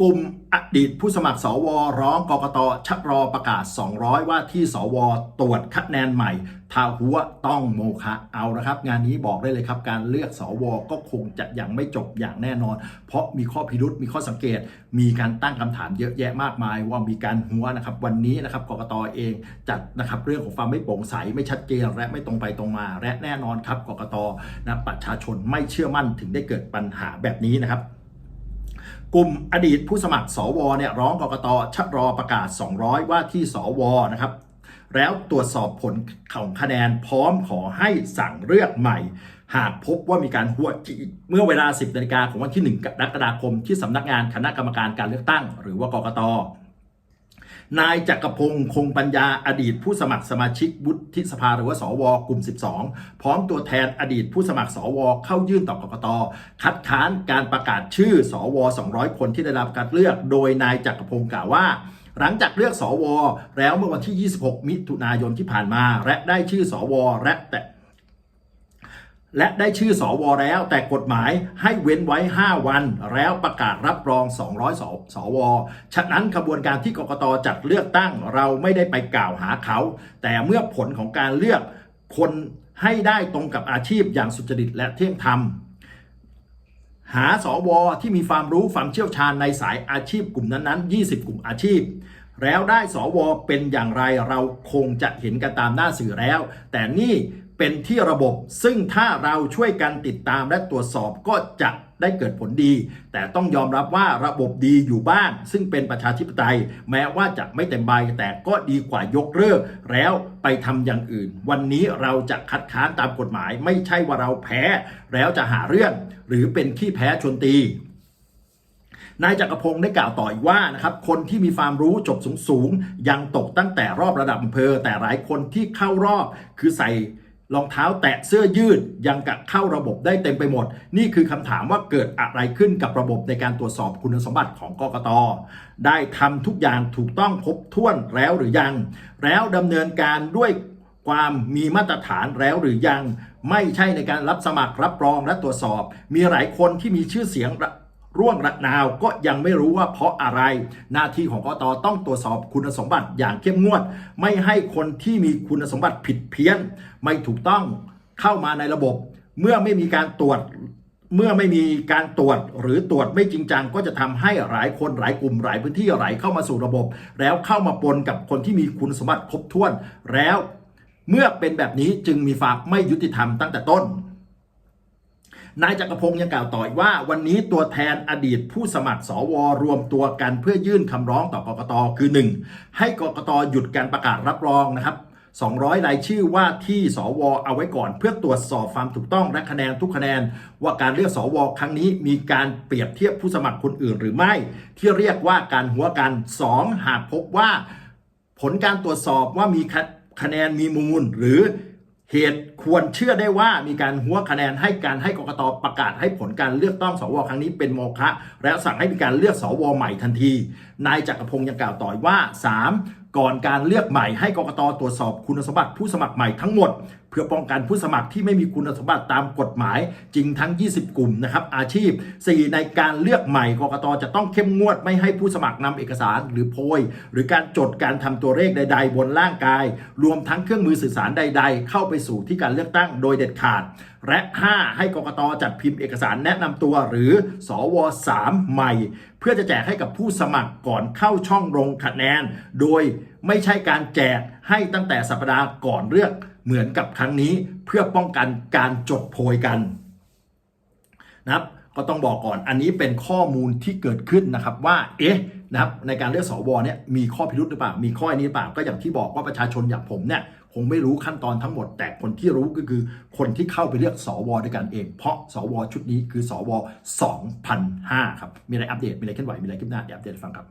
กลุ่มอดีตผู้สมัครสวร้องกกตชะรอประกาศ 200 ว่าที่สวตรวจคะแนนใหม่ทาหัวต้องโมคะเอานะครับ งานนี้บอกได้เลยครับ การเลือกสวก็คงจะยังไม่จบอย่างแน่นอน เพราะมีข้อพิรุษมีข้อสังเกต มีการตั้งคำถามเยอะแยะมากมาย ว่ามีการหัวนะครับวันนี้นะครับกกตเองจัดนะครับเรื่องของความไม่โปร่งใสไม่ชัดเจนและไม่ตรงไปตรงมา และแน่นอนครับกกตนะประชาชนไม่เชื่อมั่นถึงได้เกิดปัญหาแบบนี้นะครับ กลุ่มอดีตผู้สมัครสวเนี่ยร้องกกตชะรอประกาศ 200 ว่าที่สวนะครับ แล้วตรวจสอบผลของคะแนนพร้อมขอให้สั่งเลือกใหม่ หากพบว่ามีการหัวจีเมื่อเวลา 10นาฬิกาของวันที่ 1 กรกฎาคมที่สำนักงานคณะกรรมการการเลือกตั้ง หรือว่ากกต นายจักรพงศ์คงปัญญาอดีตผู้สมัครสมาชิกวุฒิสภาหรือว่าสวกลุ่ม 12 พร้อมตัวแทนอดีตผู้สมัครสวเข้ายื่นต่อกกตคัดค้านการประกาศชื่อสว 200 คนที่ได้รับการเลือก โดยนายจักรพงศ์กล่าวว่าหลังจากเลือกสวแล้วเมื่อวันที่ 26 มิถุนายนที่ผ่านมา และได้ชื่อสวและแต่ และได้ชื่อสวแล้วแต่กฎหมายให้เว้นไว้ 5 วัน แล้วประกาศรับรอง 200 สสว ฉะนั้นขบวนการที่กกตจัดเลือกตั้งเราไม่ได้ไปกล่าวหาเขา แต่เมื่อผลของการเลือกคนให้ได้ตรงกับอาชีพอย่างสุจริตและเที่ยงธรรม หาสวที่มีความรู้ความเชี่ยวชาญในสายอาชีพกลุ่มนั้นๆ 20 กลุ่มอาชีพแล้วได้สวเป็นอย่างไรเราคงจะเห็นกันตามหน้าสื่อแล้ว แต่นี่ เป็นที่ระบบ ซึ่งถ้าเราช่วยกันติดตามและตรวจสอบก็จะได้เกิดผลดี แต่ต้องยอมรับว่าระบบดีอยู่บ้างซึ่งเป็นประชาธิปไตย แม้ว่าจะไม่เต็มใบ แต่ก็ดีกว่ายกเลิกแล้วไปทำอย่างอื่น วันนี้เราจะคัดค้านตามกฎหมาย ไม่ใช่ว่าเราแพ้ แล้วจะหาเรื่อง หรือเป็นขี้แพ้ชนตีนายจักรพงศ์ได้กล่าวต่ออีกว่านะครับคนที่มีความรู้จบสูงๆยังตกตั้งแต่รอบระดับอำเภอ แต่หลายคนที่เข้ารอบคือใส่ รองเท้าแตะเสื้อยืดยังกะเข้าระบบได้เต็มไปหมด นี่คือคำถามว่าเกิดอะไรขึ้นกับระบบในการตรวจสอบคุณสมบัติของกกต ได้ทำทุกอย่างถูกต้องครบถ้วนแล้วหรือยัง แล้วดำเนินการด้วยความมีมาตรฐานแล้วหรือยัง ไม่ใช่ในการรับสมัครรับรองและตรวจสอบ มีหลายคนที่มีชื่อเสียง ร่วงระนาวก็ยังไม่รู้ว่าเพราะอะไร หน้าที่ของกตต้องตรวจสอบคุณสมบัติอย่างเข้มงวด ไม่ให้คนที่มีคุณสมบัติผิดเพี้ยน ไม่ถูกต้องเข้ามาในระบบ เมื่อไม่มีการตรวจเมื่อไม่มีการตรวจหรือตรวจไม่จริงจัง ก็จะทำให้หลายคนหลายกลุ่มหลายพื้นที่ไหลเข้ามาสู่ระบบ แล้วเข้ามาปนกับคนที่มีคุณสมบัติครบถ้วน แล้ว เมื่อเป็นแบบนี้จึงมีฝากไม่ยุติธรรมตั้งแต่ต้น นายจักรพงศ์ยังกล่าวต่ออีกว่า วันนี้ตัวแทนอดีตผู้สมัครสวรวมตัวกันเพื่อยื่นคำร้องต่อกกตคือ 1. ให้กกตหยุดการประกาศรับรองนะครับ200 รายชื่อว่าที่สวเอาไว้ก่อน เพื่อตรวจสอบความถูกต้องและคะแนนทุกคะแนน ว่าการเลือกสวครั้งนี้มีการเปรียบเทียบผู้สมัครคนอื่นหรือไม่ ที่เรียกว่าการหัวกัน 2. หากพบว่า ผลการตรวจสอบว่ามีคะคะแนนมีมูลหรือ เหตุควรเชื่อได้ว่ามีการหัวคะแนนให้การให้กกตประกาศให้ผลการเลือกตั้งสวครั้งนี้เป็นโมฆะและสั่งให้มีการเลือกสวใหม่ทันที นายจักรพงศ์ยังกล่าวต่ออีกว่า 3. ก่อนการเลือกใหม่ให้กกตตรวจสอบคุณสมบัติผู้สมัครใหม่ทั้งหมด พื่อป้องกันผู้สมัครที่ไม่มีคุณสมบัติตามกฎหมายจริงทั้ง 20 กลุ่มนะครับอาชีพ 4. ในการเลือกใหม่กกตจะต้องเข้มงวดไม่ให้ผู้สมัครนำเอกสารหรือโพย หรือการจดการทำตัวเลขใด ๆ บนร่างกาย รวมทั้งเครื่องมือสื่อสารใด ๆ เข้าไปสู่ที่การเลือกตั้งโดยเด็ดขาด และ 5. ให้กกตจัดพิมพ์เอกสารแนะนำตัวหรือสว3ใหม่ เพื่อจะแจกให้กับผู้สมัครก่อนเข้าช่องลงคะแนน โดยไม่ใช่การแจกให้ตั้งแต่สัปดาห์ก่อนเลือกเหมือนกับครั้งนี้เพื่อป้องกันการจดโพยกันนะครับก็ต้องบอกก่อนอันนี้เป็นข้อมูลที่เกิดขึ้นนะครับว่าเอ๊ะ นะครับในการเลือกสวเนี่ยมีข้อพิรุธหรือเปล่า มีข้อนี้หรือเปล่าก็อย่างที่บอกว่าประชาชนอย่างผมเนี่ยคงไม่รู้ขั้นตอนทั้งหมด แต่คนที่รู้ก็คือคนที่เข้าไปเลือกสวด้วยกันเอง เพราะสวชุดนี้คือสว2005ครับมีอะไรอัปเดตมีอะไรเคลื่อนไหวมีอะไรขึ้นหน้าเดี๋ยวอัปเดตฟังครับ